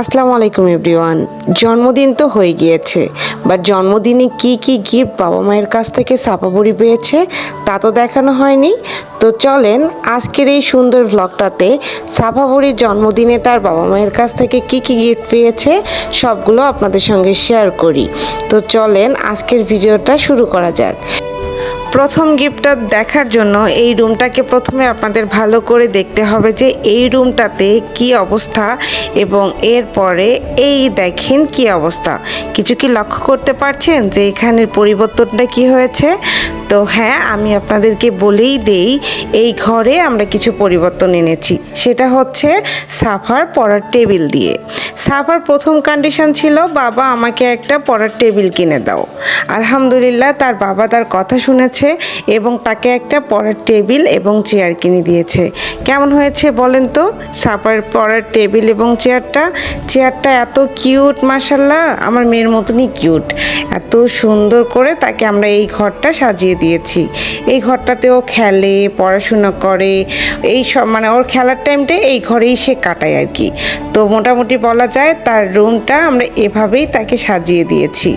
আসসালামু আলাইকুম এভরিওয়ান। জন্মদিন তো হয়ে গিয়েছে বাট জন্মদিনে কি কি গিফট বাবা মায়ের কাছ থেকে সাপাবুড়ি পেয়েছে, তা তো দেখানো হয়নি। তো চলেন আজকের এই সুন্দর ভ্লগটাতে সাফাবুড়ির জন্মদিনে তার বাবা মায়ের কাছ থেকে কি কি গিফট পেয়েছে, সবগুলো আপনাদের সঙ্গে শেয়ার করি। তো চলেন আজকের ভিডিওটা শুরু করা যাক। প্রথম গিফটটা দেখার জন্য এই রুমটাকে প্রথমে আপনাদের ভালো করে দেখতে হবে যে এই রুমটাতে কি অবস্থা এবং এরপরে এই দেখেন কি অবস্থা। কিছু কি লক্ষ্য করতে পারছেন যে এখানের পরিবর্তনটা কি হয়েছে? তো হ্যাঁ আমি আপনাদেরকে বলেই দেই, এই ঘরে আমরা কিছু পরিবর্তন এনেছি। সেটা হচ্ছে সাফার পড়ার টেবিল দিয়ে। সাফার প্রথম কন্ডিশন ছিল, বাবা, আমাকে একটা পড়ার টেবিল কিনে দাও। আলহামদুলিল্লাহ, তার বাবা তার কথা শুনেছে এবং তাকে একটা পড়ার টেবিল এবং চেয়ার কিনে দিয়েছে। কেমন হয়েছে বলেন তো? সাফার পড়ার টেবিল এবং চেয়ারটা চেয়ারটা এত কিউট মাসাল্লাহ আমার মেয়ের মতনই কিউট এত সুন্দর করে তাকে আমরা এই ঘরটা সাজিয়ে দিয়েছি। এই ঘরটাতেও খেলে, পড়াশোনা করে, এই সব মানে ওর খেলার টাইমটা এই ঘরেই সে কাটায় আর কি। তো মোটামুটি বলা যায়, তার রুমটা আমরা এভাবেই তাকে সাজিয়ে দিয়েছি।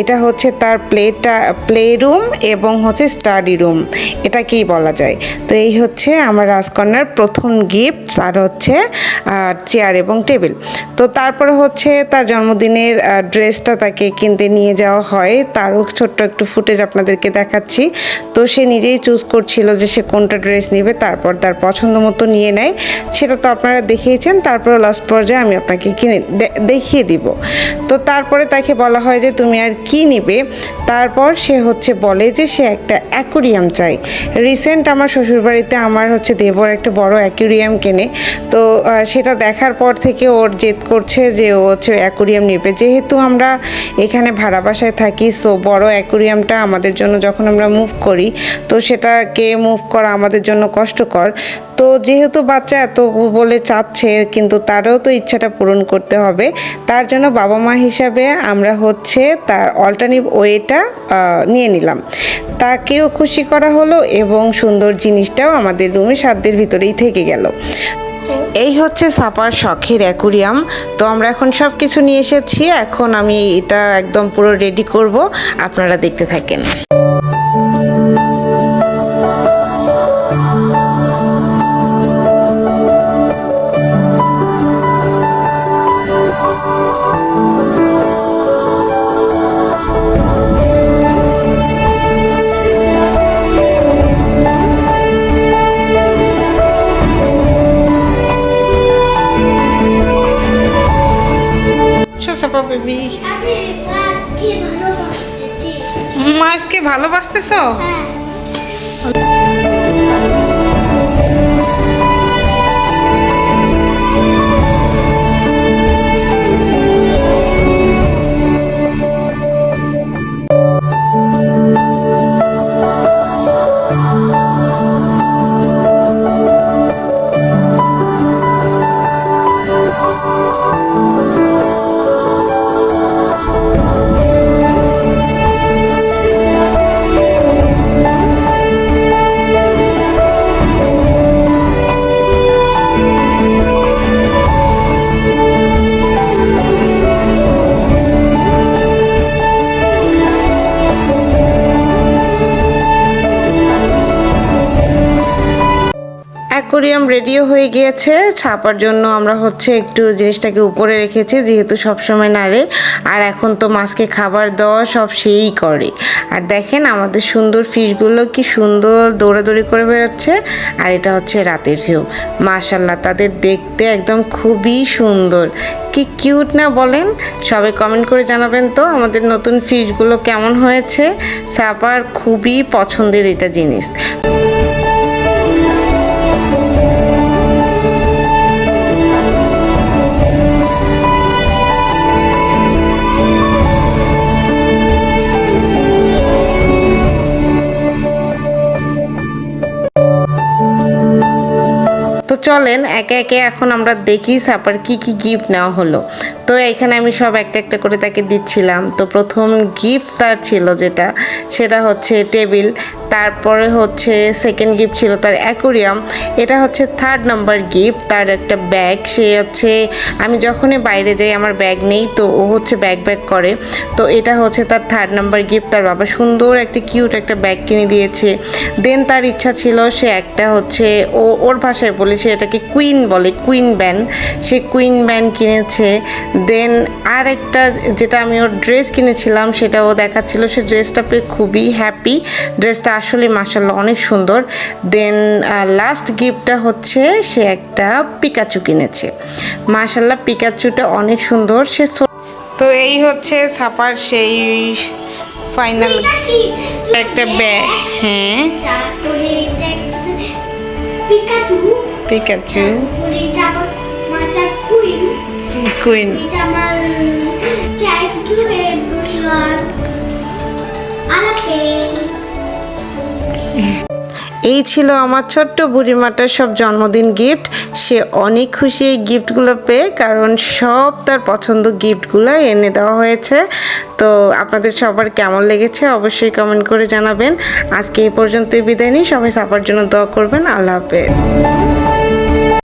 এটা হচ্ছে তার প্লেটা প্লে রুম এবং হচ্ছে স্টাডি রুম। এটাকেই বলা যায়। তো এই হচ্ছে আমার রাজকন্যার প্রথম গিফট, তার হচ্ছে চেয়ার এবং টেবিল। তো তারপরে হচ্ছে তার জন্মদিনের ড্রেসটা তাকে কিনতে নিয়ে যাওয়া হয়। তারও ছোট্ট একটু ফুটেজ আপনাদেরকে দেখাচ্ছি। তো সে নিজেই চুজ করছিল যে সে কোনটা ড্রেস নেবে, তারপর তার পছন্দ মতো নিয়ে নেয়। সেটা তো আপনারা দেখিয়েছেন তারপরে লাস্ট পর্যায়ে আমি আপনাকে কিনে দেখিয়ে দিব। তো তারপরে তাকে বলা হয় যে, তুমি আর কি নিবে? তারপর সে হচ্ছে বলে যে, সে একটা অ্যাকুরিয়াম চাই। রিসেন্ট আমার শ্বশুরবাড়িতে আমার হচ্ছে দেবর একটা বড় অ্যাকুরিয়াম কেনে। তো সেটা দেখার পর থেকে ওর জেদ করছে যে, ও হচ্ছে অ্যাকুরিয়াম নেবে। যেহেতু আমরা এখানে ভাড়া বাসায় থাকি, সো বড় অ্যাকুরিয়ামটা আমাদের জন্য যখন আমরা মুভ করি, তো সেটাকে মুভ করা আমাদের জন্য কষ্টকর। তো যেহেতু বাচ্চা, এত বলে চাচ্ছে, কিন্তু তারও তো ইচ্ছাটা পূরণ করতে হবে। তার জন্য বাবা মা হিসাবে আমরা হচ্ছে তার অল্টারনেটিভ ওয়েটা নিয়ে নিলাম। তাকেও খুশি করা হলো এবং সুন্দর জিনিসটাও আমাদের রুমে সাধ্যের ভিতরেই থেকে গেল। এই হচ্ছে সাপার শখের অ্যাকুরিয়াম। তো আমরা এখন সব কিছু নিয়ে এসেছি। এখন আমি এটা একদম পুরো রেডি করব। আপনারা দেখতে থাকেন। বেবি মাছকে ভালোবাসতেছ? হ্যাঁ। অ্যাকোরিয়াম রেডিও হয়ে গিয়েছে, ছাপার জন্য আমরা হচ্ছে একটু জিনিসটাকে উপরে রেখেছি, যেহেতু সবসময় নাড়ে, আর এখন তো মাছকে খাবার দেওয়া সব সেই করে। আর দেখেন আমাদের সুন্দর ফিশগুলো কি সুন্দর দৌড়াদৌড়ি করে বেরোচ্ছে আর এটা হচ্ছে রাতের ভিউ। মাশাল্লাহ তাদের দেখতে একদম খুবই সুন্দর। কি কিউট না বলেন? সবাই কমেন্ট করে জানাবেন তো, আমাদের নতুন ফিশগুলো কেমন হয়েছে? সাপার খুবই পছন্দের এটা জিনিস। তো চলেন একে একে এখন আমরা দেখি সাপার কি কি গিফট নেওয়া হলো। তো এখানে আমি সব একটা একটা করে তাকে দিচ্ছিলাম। তো প্রথম গিফট তার ছিল যেটা, সেটা হচ্ছে টেবিল, তারপরে হচ্ছে সেকেন্ড গিফট ছিল তার অ্যাকোরিয়াম এটা হচ্ছে থার্ড নাম্বার গিফট তার একটা ব্যাগ সে হচ্ছে, আমি যখনই বাইরে যাই আমার ব্যাগ নেই, তো ও হচ্ছে ব্যাগ ব্যাগ করে। তো এটা হচ্ছে তার থার্ড নাম্বার গিফট তার বাবা সুন্দর একটা কিউট একটা ব্যাগ কিনে দিয়েছে। দেন তার ইচ্ছা ছিল সে একটা হচ্ছে, ও, ওর ভাষায় বলে সে এটাকে কুইন বলে কুইন ব্যান সে কুইন ব্যান কিনেছে। দেন আর একটা যেটা আমি ওর ড্রেস কিনেছিলাম সেটা ও দেখাচ্ছিল। সে ড্রেসটা পেয়ে খুবই হ্যাপি ড্রেসটা আসলে মাসাল্লাহ অনেক সুন্দর। দেন লাস্ট গিফটটা হচ্ছে সে একটা পিকাচু কিনেছে। মাসাল্লাহ পিকাচুটা অনেক সুন্দর। সে তো এই হচ্ছে সাপার সেই ফাইনাল একটা ব্যাগ হ্যাঁ। পিকাচু পিকাচু আলাপে এই ছিল আমার ছোট্ট বুড়িমাটার সব জন্মদিন গিফট সে অনেক খুশি এই গিফটগুলো পেয়ে, কারণ সব তার পছন্দ গিফটগুলো এনে দেওয়া হয়েছে। তো আপনাদের সবার কেমন লেগেছে অবশ্যই কমেন্ট করে জানাবেন। আজকে এই পর্যন্তই বিদায় নিই। সবাই সাপার জন্য দোয়া করবেন। আল্লাহ হাফেজ।